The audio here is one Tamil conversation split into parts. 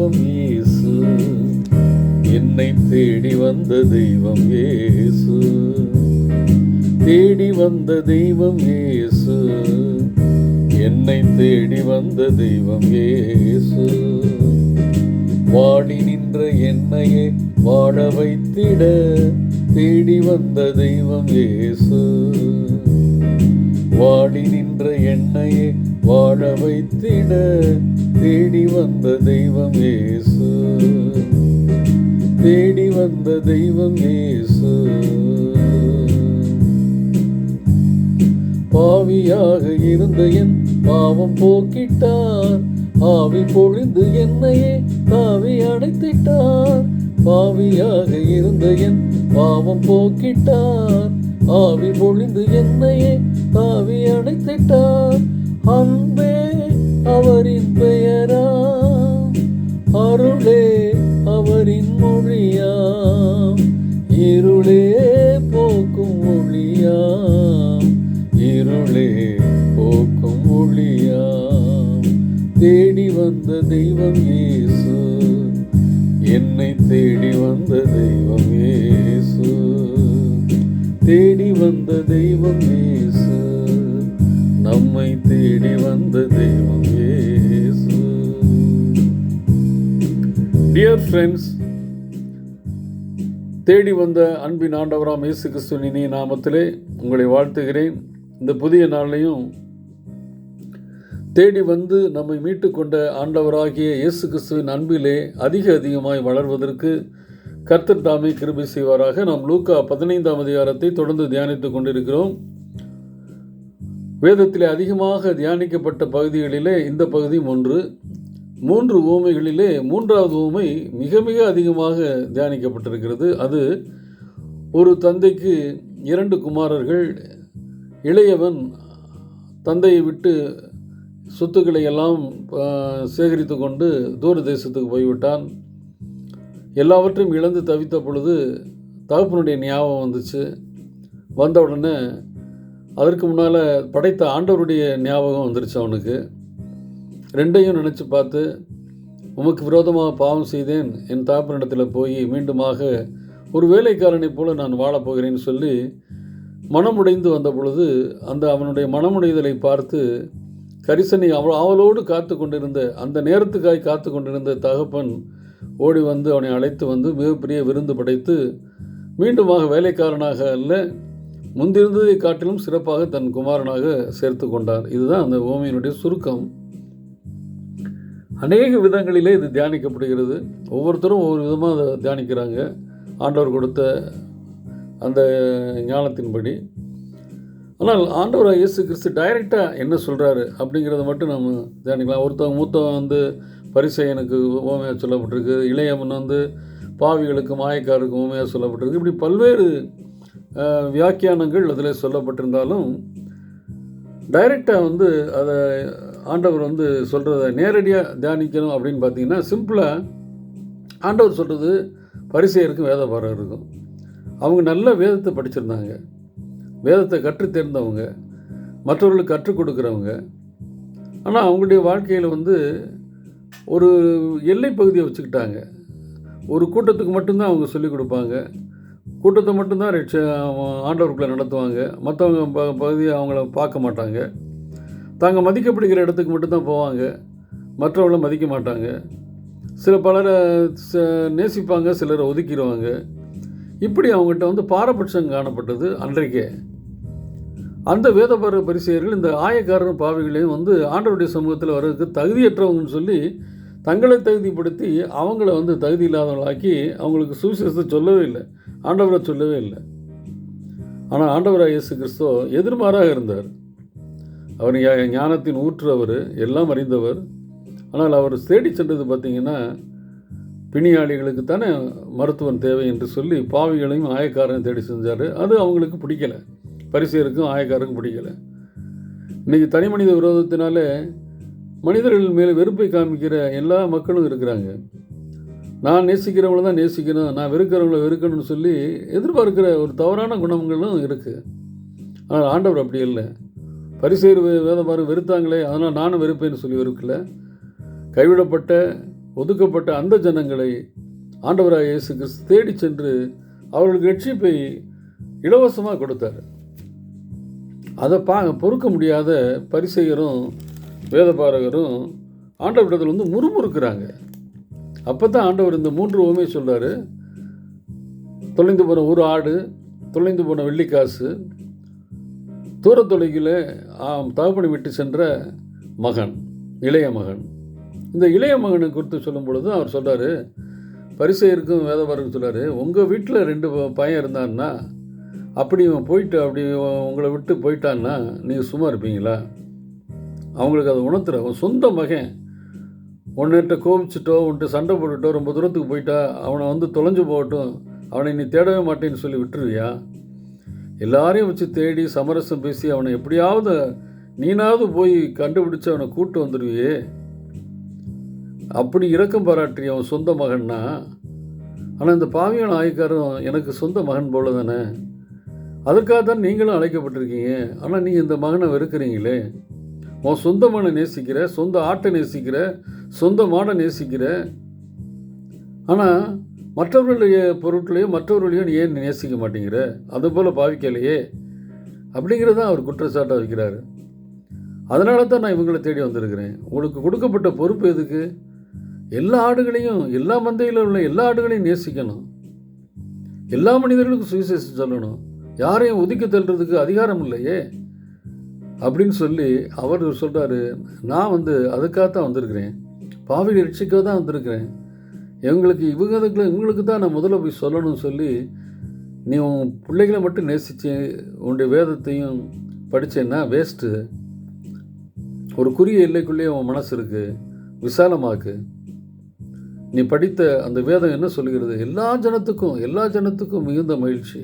தெய்வம் இயேசு. என்னை தேடி வந்த தெய்வம் இயேசு. தேடி வந்த தெய்வம் இயேசு. என்னை தேடி வந்த தெய்வம் இயேசு. வாடி நின்ற என்னையே வாட வைத்திட. தேடி வந்த தெய்வம் இயேசு. வாடி நின்ற என்னையே வாழ வைத்திட தேடி வந்த தெய்வம் ஏசு தேடி வந்த தெய்வம் ஏசு பாவியாக இருந்த என் பாவம் போக்கிட்டார். ஆவி பொழிந்து என்னையே தாவி அடைத்திட்டார் பாவியாக இருந்த என் பாவம் போக்கிட்டார். ஆவி பொழிந்து என்னையே தாவி அடைத்திட்டார் அன்பே அவரின் பெயரா. அருளே அவரின் மொழியாம் இருளே போக்கும் ஒளியாம் இருளே போக்கும் ஒளியாம் தேடி வந்த தெய்வம் இயேசு. என்னை டியர் ஃப்ரெண்ட்ஸ் தேடி வந்த அன்பின் ஆண்டவராம் இயேசு கிறிஸ்துவின் இனிய நாமத்திலே உங்களை வாழ்த்துகிறேன். இந்த புதிய நாளையும் தேடி வந்து நம்மை மீட்டுக்கொண்ட ஆண்டவராகிய இயேசு கிறிஸ்துவின் அன்பிலே அதிக அதிகமாய் வளர்வதற்கு கர்த்தர் தாமே கிருபி செய்வாராக. நாம் லூக்கா பதினைந்தாம் அதிகாரத்தை தொடர்ந்து தியானித்துக் கொண்டிருக்கிறோம். வேதத்திலே அதிகமாக தியானிக்கப்பட்ட பகுதிகளிலே இந்த பகுதியும் ஒன்று. மூன்று ஊமைகளிலே மூன்றாவது ஊமை மிக மிக அதிகமாக தியானிக்கப்பட்டிருக்கிறது. அது ஒரு தந்தைக்கு இரண்டு குமாரர்கள் இளையவன் தந்தையை விட்டு சொத்துக்களை எல்லாம் சேகரித்து கொண்டு தூர தேசத்துக்கு போய்விட்டான். எல்லாவற்றையும் இழந்து தவித்த பொழுது தகப்பனுடைய ஞாபகம் வந்துச்சு. வந்த உடனே அதற்கு முன்னால் படைத்த ஆண்டவருடைய ஞாபகம் வந்துருச்சு அவனுக்கு. ரெண்டையும் நினச்சி பார்த்து உமக்கு விரோதமாக பாவம் செய்தேன். என் தாப்பனிடத்தில் போய் மீண்டுமாக ஒரு வேலைக்காரனைப் போல நான் வாழப்போகிறேன்னு சொல்லி மனமுடைந்து வந்த பொழுது அந்த அவனுடைய மனமுடைதலை பார்த்து கரிசனை அவ அவளோடு காத்து கொண்டிருந்த அந்த நேரத்துக்காய் காத்து கொண்டிருந்த தகப்பன் ஓடி வந்து அவனை அழைத்து வந்து மிகப்பெரிய விருந்து படைத்து மீண்டுமாக வேலைக்காரனாக அல்ல முந்திருந்ததை காட்டிலும் சிறப்பாக தன் குமாரனாக சேர்த்து கொண்டார். இதுதான் அந்த ஓமையினுடைய சுருக்கம். அநேக விதங்களிலே இது தியானிக்கப்படுகிறது. ஒவ்வொருத்தரும் ஒவ்வொரு விதமாக அதை தியானிக்கிறாங்க. ஆண்டவர் கொடுத்த அந்த ஞானத்தின்படி. ஆனால் ஆண்டவர் இயேசு கிறிஸ்து டைரெக்டாக என்ன சொல்கிறாரு அப்படிங்கிறத மட்டும் நம்ம தியானிக்கலாம். ஒருத்தவங்க மூத்தவன் வந்து பரிசையனுக்கு ஓமையாக சொல்லப்பட்டிருக்கு. இளையவன் வந்து பாவிகளுக்கு மாயக்காருக்கு ஓமையாக சொல்லப்பட்டிருக்கு. இப்படி பல்வேறு வியாக்கியானங்கள் அதில் சொல்லப்பட்டிருந்தாலும் டைரெக்டாக வந்து அதை ஆண்டவர் வந்து சொல்கிறத நேரடியாக தியானிக்கணும் அப்படின்னு பார்த்தீங்கன்னா சிம்பிளாக ஆண்டவர் சொல்கிறது பரிசெயருக்கும் வேத இருக்கும் அவங்க நல்ல வேதத்தை படிச்சிருந்தாங்க. வேதத்தை கற்று தேர்ந்தவங்க. மற்றவர்களுக்கு கற்றுக் கொடுக்குறவங்க. ஆனால் அவங்களுடைய வாழ்க்கையில் வந்து ஒரு எல்லை பகுதியை வச்சுக்கிட்டாங்க. ஒரு கூட்டத்துக்கு மட்டும்தான் அவங்க சொல்லிக் கொடுப்பாங்க. கூட்டத்தை மட்டும்தான் ரட்ச ஆண்டவர்களை நடத்துவாங்க. மற்றவங்க ப பகுதியை அவங்கள பார்க்க மாட்டாங்க. தாங்கள் மதிக்கப்படுகிற இடத்துக்கு மட்டும்தான் போவாங்க. மற்றவங்கள மதிக்க மாட்டாங்க. சில பலரை நேசிப்பாங்க சிலரை ஒதுக்கிடுவாங்க இப்படி அவங்ககிட்ட வந்து பாரபட்சம் காணப்பட்டது அன்றைக்கே. அந்த வேதபர பரிசெயர்கள் இந்த ஆயக்காரர் பாவிகளையும் வந்து ஆண்டவருடைய சமூகத்தில் வர்றதுக்கு தகுதியற்றவங்கன்னு சொல்லி தங்களை தகுதிப்படுத்தி அவங்கள வந்து தகுதி இல்லாதவங்களாக்கி அவங்களுக்கு சுவிசேஷத்தை சொல்லவே இல்லை. ஆண்டவரை சொல்லவே இல்லை. ஆனால் ஆண்டவராக இயேசு கிறிஸ்துவ எதிர்மாறாக இருந்தார். அவர் ஞானத்தின் ஊற்று அவர் எல்லாம் அறிந்தவர். ஆனால் அவர் தேடி சென்றது பார்த்திங்கன்னா பிணியாளிகளுக்கு தானே மருத்துவம் தேவை என்று சொல்லி பாவிகளையும் ஆயக்காரனையும் தேடி செஞ்சார். அது அவங்களுக்கு பிடிக்கலை. பரிசெயருக்கும் ஆயக்காருக்கும் பிடிக்கலை. இன்றைக்கி தனி மனித விரோதத்தினாலே மனிதர்கள் மேலே வெறுப்பை காமிக்கிற எல்லா மக்களும் இருக்கிறாங்க. நான் நேசிக்கிறவங்கள தான் நேசிக்கணும் நான் வெறுக்கிறவங்கள வெறுக்கணும்னு சொல்லி எதிர்பார்க்கிற ஒரு தவறான குணங்களும் இருக்குது ஆனால் ஆண்டவர் அப்படி இல்லை. பரிசெயர் வேதம் பாரு வெறுத்தாங்களே. அதனால் நானும் வெறுப்பேன்னு சொல்லி வெறுக்கல கைவிடப்பட்ட ஒதுக்கப்பட்ட அந்த ஜனங்களை ஆண்டவராக இயேசு கிறிஸ்து தேடி சென்று அவர்களுக்கு ரட்சிப்பை இலவசமாக கொடுத்தார். அதை பா பொறுக்க முடியாத பரிசெயரும் வேதபாரகரும் ஆண்டவரிடத்தில் வந்து முறுமுறுக்கிறாங்க. அப்போ தான் ஆண்டவர் இந்த மூன்று ஓமே சொல்கிறாரு தொலைந்து போன ஒரு ஆடு தொலைந்து போன வெள்ளிக்காசு தூர தொலைவில் தகப்பனை விட்டு சென்ற மகன் இளைய மகன். இந்த இளைய மகனை குறித்து சொல்லும் பொழுது அவர் சொல்கிறாரு பரிசெயருக்கும் வேதபாரகம் சொல்கிறார் உங்கள் வீட்டில் ரெண்டு ப- பையன் இருந்தான்னா அப்படி இவன் போயிட்டு அப்படி உங்களை விட்டு போயிட்டான்னா நீங்கள் சும்மா இருப்பீங்களா? அவங்களுக்கு அதை உணர்த்துற அவன் சொந்த மகன். உன்னிட்ட கோபிச்சிட்டோ உன்ட்டு சண்டை போட்டுட்டோ ரொம்ப தூரத்துக்கு போயிட்டா அவனை வந்து தொலைஞ்சு போகட்டும் அவனை நீ தேடவே மாட்டேன்னு சொல்லி விட்டுருவியா? எல்லாரையும் வச்சு தேடி சமரசம் பேசி அவனை எப்படியாவது நீனாவது போய் கண்டுபிடிச்சு அவனை கூட்டு வந்துடுவியே அப்படி இரக்கம் பாராட்டி அவன் சொந்த மகன்னா? ஆனால் இந்த பாவியான ஆய்க்காரன் எனக்கு சொந்த மகன் போல தானே அதுக்காக தான் நீங்களும் அழைக்கப்பட்டிருக்கீங்க. ஆனால் நீங்கள் இந்த மகனை வெறுக்கிறீங்களே. உன் சொந்த மகனை நேசிக்கிற சொந்த ஆட்டை நேசிக்கிற சொந்த மாடை நேசிக்கிற. ஆனால் மற்றவர்களுடைய பொருட்களையும் மற்றவர்களையும் நீ ஏன் நேசிக்க மாட்டேங்கிற? அதுபோல் பாவிக்கலையே அப்படிங்கிறதான் அவர் குற்றச்சாட்டாக வைக்கிறாரு. அதனால தான் நான் இவங்களை தேடி வந்திருக்கிறேன். உங்களுக்கு கொடுக்கப்பட்ட பொறுப்பு எதுக்கு? எல்லா ஆடுகளையும் எல்லா மந்தையில் உள்ள எல்லா ஆடுகளையும் நேசிக்கணும். எல்லா மனிதர்களுக்கும் சுவிசேஷம் சொல்லணும். யாரையும் ஒதுக்கி தள்ளுறதுக்கு அதிகாரம் இல்லையே? அப்படின்னு சொல்லி அவர் சொல்கிறாரு நான் வந்து அதுக்காகத்தான் வந்திருக்கிறேன். பாவியை ரட்சிக்க தான் வந்திருக்கிறேன். இவங்களுக்கு இவங்களுக்கு இவங்களுக்கு தான் நான் முதல்ல போய் சொல்லணும்னு சொல்லி நீ உன் பிள்ளைகளை மட்டும் நேசித்து உன்னுடைய வேதத்தையும் படித்தேன்னா வேஸ்ட்டு ஒரு குறிய எல்லைக்குள்ளேயே உன் மனசு இருக்குது விசாலமாக்கு. நீ படித்த அந்த வேதம் என்ன சொல்லுகிறது? எல்லா ஜனத்துக்கும் எல்லா ஜனத்துக்கும் மிகுந்த மகிழ்ச்சி.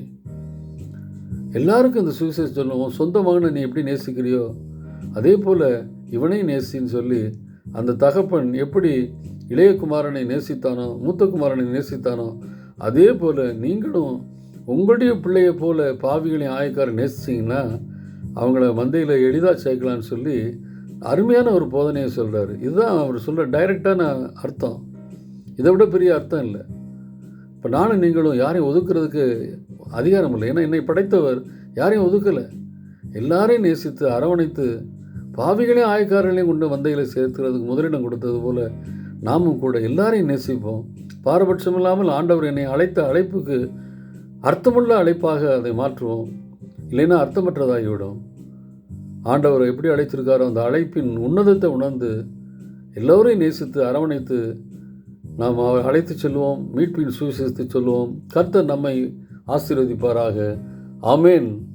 எல்லாருக்கும் இந்த சுவிசேஷம் சொல்லுவோம் சொந்த மகனை நீ எப்படி நேசிக்கிறியோ அதே போல் இவனையும் நேசின்னு சொல்லி அந்த தகப்பன் எப்படி இளையகுமாரனை நேசித்தானோ மூத்த குமாரனை நேசித்தானோ அதே போல் நீங்களும் உங்களுடைய பிள்ளையை போல பாவிகளையும் ஆயக்காரை நேசிச்சிங்கன்னா அவங்கள மந்தையில் எளிதாக சேர்க்கலான்னு சொல்லி அருமையான ஒரு போதனையை சொல்கிறார் இதுதான் அவர் சொல்கிற டைரெக்டான அர்த்தம். இதை விட பெரிய அர்த்தம் இல்லை. இப்போ நானும் நீங்களும் யாரையும் ஒதுக்குறதுக்கு அதிகாரம் இல்லை. ஏன்னா என்னை படைத்தவர் யாரையும் ஒதுக்கலை. எல்லாரையும் நேசித்து அரவணைத்து பாவிகளையும் ஆயக்காரர்களையும் கொண்டு வந்தைகளை சேர்த்துக்கிறதுக்கு முதலிடம் கொடுத்தது போல் நாமும் கூட எல்லாரையும் நேசிப்போம். பாரபட்சம் இல்லாமல் ஆண்டவர் என்னை அழைத்த அழைப்புக்கு அர்த்தமுள்ள அழைப்பாக அதை மாற்றுவோம். இல்லைன்னா அர்த்தமற்றதாகிவிடும். ஆண்டவர் எப்படி அழைத்திருக்காரோ அந்த அழைப்பின் உன்னதத்தை உணர்ந்து எல்லோரையும் நேசித்து அரவணைத்து நாம் அவர் அழைத்து செல்வோம் மீட்பின் சுவிசேஷத்தை சொல்லுவோம் கர்த்தர் நம்மை ஆசீர்வதிப்பாராக. ஆமேன்.